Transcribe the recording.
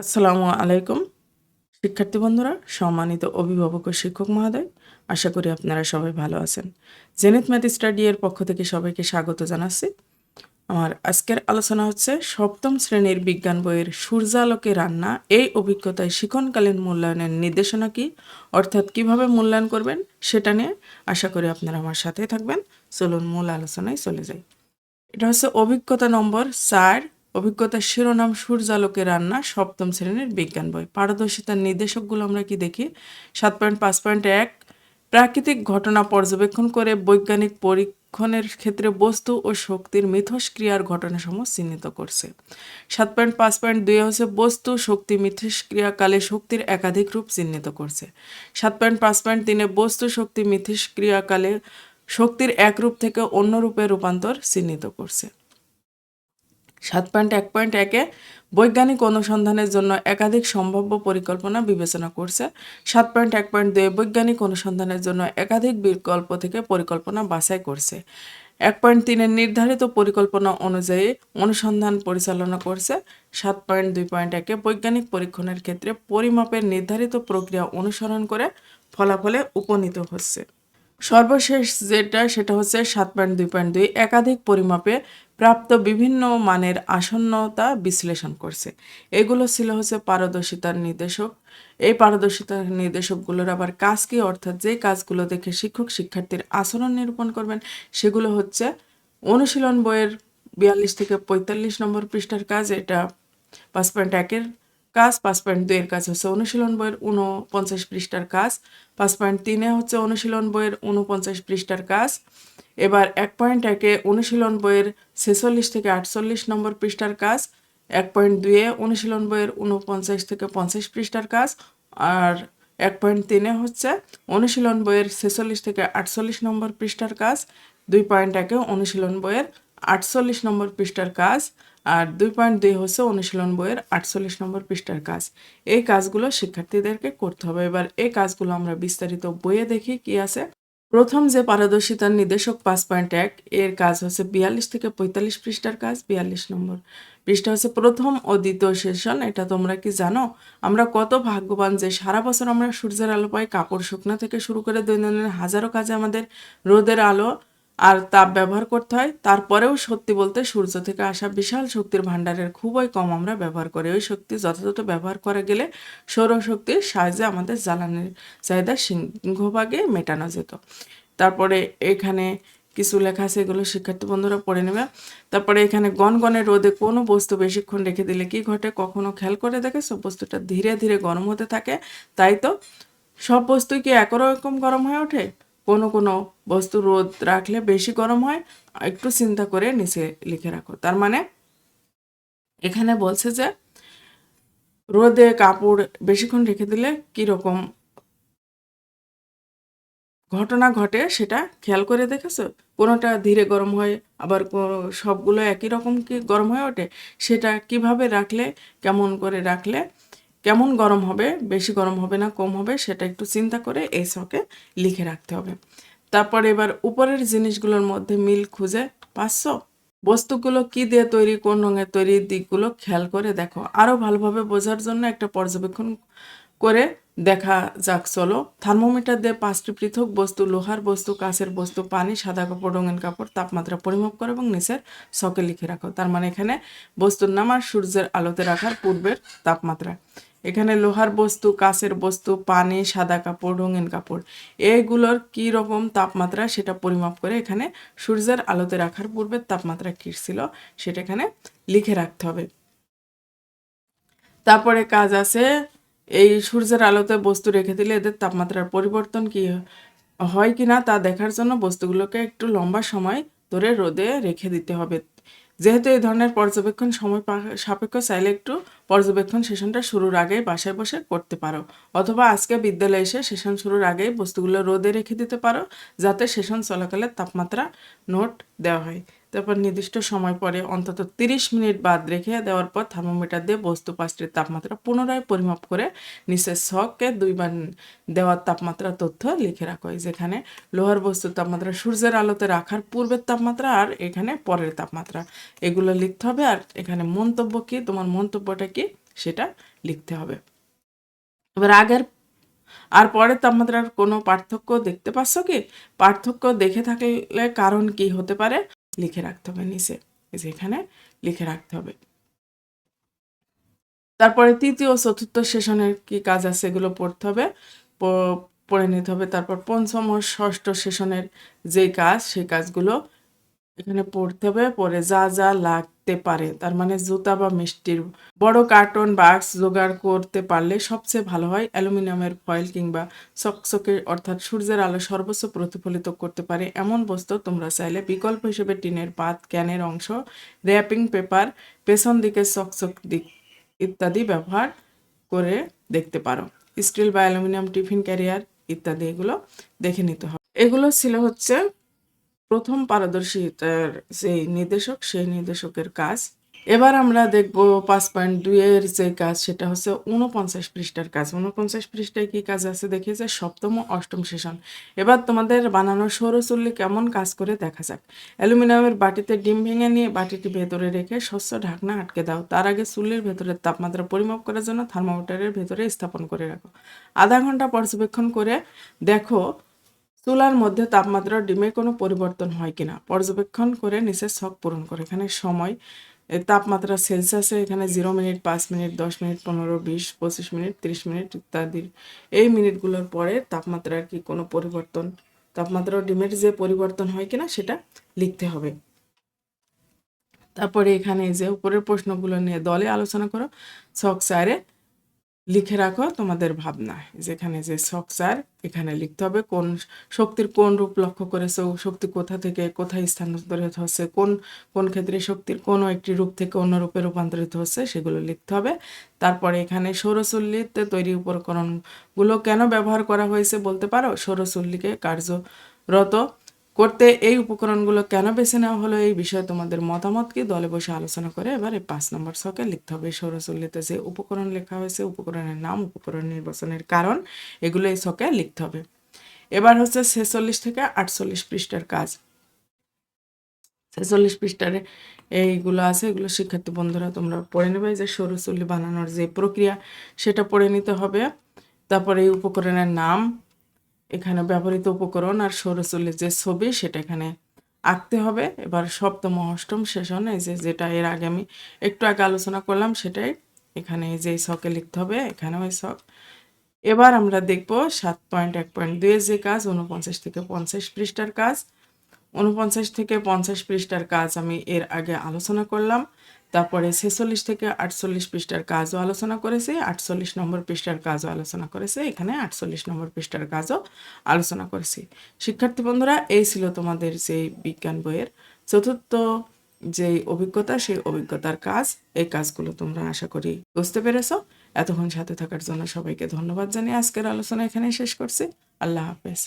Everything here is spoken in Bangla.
আসসালামু আলাইকুম। শিক্ষার্থী বন্ধুরা, সম্মানিত অভিভাবক ও শিক্ষক মহোদয়, আশা করি আপনারা সবাই ভালো আছেন। জেনিত ম্যাথ স্টাডি এর পক্ষ থেকে সবাইকে স্বাগত জানাচ্ছি। আমার আজকের আলোচনা হচ্ছে, সপ্তম শ্রেণির বিজ্ঞান বইয়ের সূর্যালোকে রান্না, এই অভিজ্ঞতায় শিক্ষণকালীন মূল্যায়নের নির্দেশনা কি, অর্থাৎ কীভাবে মূল্যায়ন করবেন, সেটা নিয়ে আশা করি আপনারা আমার সাথে থাকবেন। চলুন মূল আলোচনায় চলে যাই। এটা হচ্ছে অভিজ্ঞতা নম্বর চার অভিজ্ঞতার শিরোনাম সূর্যালোকে রান্না, সপ্তম শ্রেণির বিজ্ঞান বই। পারদর্শিতার নির্দেশকগুলো আমরা কি দেখি? সাত পয়েন্ট, পাঁচ পয়েন্ট, এক। প্রাকৃতিক ঘটনা পর্যবেক্ষণ করে বৈজ্ঞানিক পরীক্ষণের ক্ষেত্রে বস্তু ও শক্তির মিথস্ক্রিয়ার ঘটনাসমূহ চিহ্নিত করছে। সাত পয়েন্ট, পাঁচ পয়েন্ট, দুই হচ্ছে বস্তু, শক্তি মিথস্ক্রিয়াকালে শক্তির একাধিক রূপ চিহ্নিত করছে। সাত পয়েন্ট, পাঁচ পয়েন্ট, তিনে বস্তু, শক্তি মিথস্ক্রিয়াকালে শক্তির এক রূপ থেকে অন্য রূপে রূপান্তর চিহ্নিত করছে। সাত পয়েন্ট এক পয়েন্ট একে বৈজ্ঞানিক অনুসন্ধানের জন্য একাধিক সম্ভাব্য পরিকল্পনা বিবেচনা করছে। সাত পয়েন্ট এক পয়েন্ট দুই বৈজ্ঞানিক অনুসন্ধানের জন্য একাধিক বিকল্প থেকে পরিকল্পনা বাছাই করছে। এক পয়েন্ট তিনের নির্ধারিত পরিকল্পনা অনুযায়ী অনুসন্ধান পরিচালনা করছে। সাত পয়েন্ট দুই পয়েন্ট একে বৈজ্ঞানিক পরীক্ষণের ক্ষেত্রে পরিমাপের নির্ধারিত প্রক্রিয়া অনুসরণ করে ফলাফলে উপনীত হচ্ছে। সর্বশেষ যেটা, সেটা হচ্ছে সাত পয়েন্ট দুই পয়েন্ট দুই একাধিক পরিমাপে প্রাপ্ত বিভিন্ন মানের আসন্নতা বিশ্লেষণ করছে। এগুলো ছিল হচ্ছে পারদর্শিতার নির্দেশক। এই পারদর্শিতার নির্দেশকগুলোর আবার কাজ কি? অর্থাৎ যে কাজগুলো দেখে শিক্ষক শিক্ষার্থীর আচরণ নিরূপণ করবেন, সেগুলো হচ্ছে অনুশীলন বইয়ের বিয়াল্লিশ থেকে পঁয়তাল্লিশ নম্বর পৃষ্ঠার কাজ। এটা পাঁচ পয়েন্ট একের কাজ, পাঁচ পয়েন্ট দুইয়ের কাজ হচ্ছে অনুশীলন বইয়ের উনপঞ্চাশ পৃষ্ঠার কাজ, পাঁচ পয়েন্ট তিনে হচ্ছে অনুশীলন বইয়ের উনপঞ্চাশ পৃষ্ঠার কাজ। এবার এক পয়েন্ট একে অনুশীলন বইয়ের ছেচল্লিশ থেকে আটচল্লিশ নম্বর পৃষ্ঠার কাজ, এক পয়েন্ট দুইয়ে অনুশীলন বইয়ের উনপঞ্চাশ থেকে পঞ্চাশ পৃষ্ঠার কাজ, আর এক পয়েন্ট তিনে হচ্ছে অনুশীলন বইয়ের ছেচল্লিশ থেকে আটচল্লিশ নম্বর পৃষ্ঠার কাজ, দুই পয়েন্ট একে অনুশীলন বইয়ের আটচল্লিশ নম্বর পৃষ্ঠার কাজ আর দুই পয়েন্ট দুই হচ্ছে অনুশীলন বইয়ের আটচল্লিশ নম্বর পৃষ্ঠার কাজ। এই কাজগুলো শিক্ষার্থীদেরকে করতে হবে। এবার এই কাজগুলো আমরা বিস্তারিত বইয়ে দেখি কি আছে। প্রথম যে পারদর্শিতার নির্দেশক পাঁচ পয়েন্ট এক, এর কাজ হচ্ছে বিয়াল্লিশ থেকে পঁয়তাল্লিশ পৃষ্ঠার কাজ, বিয়াল্লিশ নম্বর পৃষ্ঠা হচ্ছে প্রথম ও দ্বিতীয় সেশন। এটা তোমরা কি জানো? আমরা কত ভাগ্যবান যে সারা বছর আমরা সূর্যের আলো পাই, কাপড় শুকনো থেকে শুরু করে দৈনন্দিন হাজারো কাজে আমাদের রোদের আলো আর তাপ ব্যবহার করতে হয়। তারপরেও সত্যি বলতে সূর্য থেকে আসা বিশাল শক্তির ভাণ্ডারের খুবই কম আমরা ব্যবহার করি। ওই শক্তি যথাযথ ব্যবহার করা গেলে সৌরশক্তির সাহায্যে আমাদের জ্বালানির চাহিদা সিংহভাগে মেটানো যেত। তারপরে এখানে কিছু লেখা আছে, এগুলো শিক্ষার্থী বন্ধুরা পড়ে নেবে। তারপরে এখানে গনগনে রোদে কোনো বস্তু বেশিক্ষণ রেখে দিলে কি ঘটে? কখনো খেয়াল করে দেখে সব বস্তুটা ধীরে ধীরে গরম হতে থাকে। তাই তো সব বস্তুই কি একরকম গরম হয়ে ওঠে? কোনো কোনো বস্তু রোদ রাখলে বেশি গরম হয়, একটু চিন্তা করে নিচে লিখে রাখো। তার মানে এখানে বলছে যে রোদে কাপড় বেশিক্ষণ রেখে দিলে কীরকম ঘটনা ঘটে সেটা খেয়াল করে দেখেছ? কোনোটা ধীরে গরম হয়, আবার সবগুলো একই রকম কি গরম হয়ে ওঠে? সেটা কীভাবে রাখলে, কেমন করে রাখলে কেমন গরম হবে, বেশি গরম হবে না, কম হবে, সেটা একটু চিন্তা করে এই ছকে লিখে রাখতে হবে। তারপর এবার উপরের জিনিসগুলোর মধ্যে মিল খুঁজে পাচ্ছো? বস্তুগুলো কি দিয়ে তৈরি, কোন রঙের তৈরি দিকগুলো খেয়াল করে দেখো। আরও ভালোভাবে বোঝার জন্য একটা পর্যবেক্ষণ করে দেখা যাক, চলো। থার্মোমিটার দিয়ে পাঁচটি পৃথক বস্তু, লোহার বস্তু, কাঁচের বস্তু, পানি, সাদা কাপড়, রঙিন কাপড়, তাপমাত্রা পরিমাপ করো এবং নিচের ছকে লিখে রাখো। তার মানে এখানে বস্তুর নাম আর সূর্যের আলোতে রাখার পূর্বের তাপমাত্রা। এখানে লোহার বস্তু, কাঁচের বস্তু, পানি, সাদা কাপড়, রঙিন কাপড়। এগুলোর কি রকম তাপমাত্রা সেটা পরিমাপ করে এখানে সূর্যের আলোতে রাখার পূর্বে তাপমাত্রা কী ছিল সেটা এখানে লিখে রাখতে হবে। তারপরে কাজ আছে, এই সূর্যের আলোতে বস্তু রেখে দিলে এদের তাপমাত্রার পরিবর্তন কি হয় কি না তা দেখার জন্য বস্তুগুলোকে একটু লম্বা সময় ধরে রোদে রেখে দিতে হবে। যেহেতু এই ধরনের পর্যবেক্ষণ সময় সাপেক্ষ চাইলে একটু পর্যবেক্ষণ সেশনটা শুরুর আগেই বাসায় বসে করতে পারো। অথবা আজকে বিদ্যালয়ে এসে সেশন শুরুর আগেই বস্তুগুলো রোদে রেখে দিতে পারো, যাতে সেশন চলাকালে তাপমাত্রা নোট দেওয়া হয়। তারপর নির্দিষ্ট সময় পরে অন্তত তিরিশ মিনিট বাদ রেখে দেওয়ার পর থার্মোমিটার দিয়ে বস্তু পাঁচটির তাপমাত্রা পুনরায় পরিমাপ করে নিচের ছককে দুইবার দেওয়ার তাপমাত্রা তথ্য লিখে রাখো। এই যেখানে লোহার বস্তুর তাপমাত্রা সূর্যের আলোতে রাখার পূর্বের তাপমাত্রা আর এখানে পরের তাপমাত্রা। এগুলো লিখতে হবে আর এখানে মন্তব্য কি, তোমার মন্তব্যটা কি সেটা লিখতে হবে। এবার আগের আর পরের তাপমাত্রার কোনো পার্থক্য দেখতে পাচ্ছ কি? পার্থক্য দেখে থাকলে কারণ কি হতে পারে? লিখে রাখতে হবে নিচে, এই যে এখানে লিখে রাখতে হবে। তারপরে তৃতীয় চতুর্থ সেশনের কি কাজ আছে এগুলো পড়তে হবে। পড়ে নিতে হবে। তারপর পঞ্চম ও ষষ্ঠ সেশনের যে কাজ, সেই কাজগুলো এখানে পড়তে হবে, পরে যা যা লাগতে পারে। তার মানে জুতা বা মিষ্টির বড় কার্টন, বাক্স জোগাড় করতে পারলে সবচেয়ে ভালো হয় অ্যালুমিনিয়ামের ফয়েল কিংবা চকচকে, অর্থাৎ সূর্যের আলো সর্বোচ্চ প্রতিফলিত করতে পারে। এমন বস্তু তোমরা চাইলে বিকল্প হিসেবে টিনের পাত, ক্যানের অংশ, র্যাপিং পেপার, পেছন দিকে চকচক দিক ইত্যাদি ব্যবহার করে দেখতে পারো। স্টিল বা অ্যালুমিনিয়াম, টিফিন ক্যারিয়ার ইত্যাদি এগুলো দেখে নিতে হবে। এগুলো ছিল হচ্ছে প্রথম পারদর্শিতার যে নির্দেশক, সেই নির্দেশকের কাজ। এবার আমরা দেখব পাঁচ পয়েন্ট দুইয়ের যে কাজ, সেটা হচ্ছে উনপঞ্চাশ পৃষ্ঠার কাজ। উনপঞ্চাশ পৃষ্ঠায় কি কাজ আছে দেখি যে সপ্তম অষ্টম সেশন। এবার তোমাদের বানানো সৌরচুল্লি কেমন কাজ করে দেখা যাক। অ্যালুমিনিয়ামের বাটিতে ডিম ভেঙে নিয়ে বাটিটি ভেতরে রেখে স্বচ্ছ ঢাকনা আটকে দাও। তার আগে চুল্লির ভেতরের তাপমাত্রা পরিমাপ করার জন্য থার্মোমিটারের ভেতরে স্থাপন করে রাখো। আধা ঘণ্টা পর্যবেক্ষণ করে দেখো চুলার মধ্যে তাপমাত্রা ডিমে কোনো পরিবর্তন হয় কিনা? পর্যবেক্ষণ করে নিচে ছক পূরণ করে। এখানে সময় তাপমাত্রা সেলসিয়াসে এখানে জিরো মিনিট, পাঁচ মিনিট, দশ মিনিট, পনেরো, বিশ, পঁচিশ মিনিট, তিরিশ মিনিট ইত্যাদি। এই মিনিটগুলোর পরে তাপমাত্রার কি কোনো পরিবর্তন তাপমাত্রা ডিমের যে পরিবর্তন হয় কিনা সেটা লিখতে হবে। তারপরে এখানে যে উপরের প্রশ্নগুলো নিয়ে দলে আলোচনা করো। ছক চারে লিখে রাখো তোমাদের ভাবনা, যেখানে যে সকসার এখানে লিখতে হবে কোন শক্তির কোন রূপ লক্ষ্য করেছ, শক্তি কোথা থেকে কোথায় স্থানান্তরিত হচ্ছে, কোন কোন ক্ষেত্রে শক্তির কোনো একটি রূপ থেকে অন্য রূপে রূপান্তরিত হচ্ছে, সেগুলো লিখতে হবে। তারপরে এখানে সৌরচুল্লিতে তৈরি উপকরণগুলো কেন ব্যবহার করা হয়েছে বলতে পারো? সৌরচুল্লিকে কার্যরত করতে এই উপকরণগুলো কেন বেছে নেওয়া হলো এই বিষয়ে তোমাদের মতামত কি? দলে বসে আলোচনা করে এবার পাঁচ নম্বর ছকে লিখতে হবে। সৌরচল্লিতে যে উপকরণ লেখা হয়েছে, উপকরণের নাম, উপকরণ নির্বাচনের কারণ, এগুলো এই ছকে লিখতে হবে। এবার হচ্ছে ছেচল্লিশ থেকে আটচল্লিশ পৃষ্ঠার কাজ। ছেচল্লিশ পৃষ্ঠার এইগুলো আছে, এগুলো শিক্ষার্থী বন্ধুরা তোমরা পড়ে নেবে। যে সৌরচুল্লি বানানোর যে প্রক্রিয়া, সেটা পড়ে নিতে হবে। তারপরে এই উপকরণের নাম এখানে ব্যবহৃত উপকরণ আর সৌরচুল্লির যে ছবি, সেটা এখানে আঁকতে হবে। এবার সপ্তম অষ্টম সেশন, এই যে যেটা এর আগে আমি একটু আগে আলোচনা করলাম, সেটাই এখানে এই যে ছকে লিখতে হবে এখানে ওই ছক। এবার আমরা দেখব সাত পয়েন্ট এক পয়েন্ট দুয়ে যে কাজ উনপঞ্চাশ থেকে পঞ্চাশ পৃষ্ঠার কাজ। উনপঞ্চাশ থেকে পঞ্চাশ পৃষ্ঠার কাজ আমি এর আগে আলোচনা করলাম। তারপরে ছেচল্লিশ থেকে আটচল্লিশ পৃষ্ঠার কাজও আলোচনা করেছি, আটচল্লিশ নম্বর পৃষ্ঠার কাজও আলোচনা করেছি, এখানে আটচল্লিশ নম্বর পৃষ্ঠার কাজও আলোচনা করেছি। শিক্ষার্থী বন্ধুরা, এই ছিল তোমাদের যে বিজ্ঞান বইয়ের চতুর্থ যে অভিজ্ঞতা, সেই অভিজ্ঞতার কাজ। এই কাজগুলো তোমরা আশা করি বুঝতে পেরেছ। এতক্ষণ সাথে থাকার জন্য সবাইকে ধন্যবাদ জানিয়ে আজকের আলোচনা এখানেই শেষ করছি। আল্লাহ হাফেজ।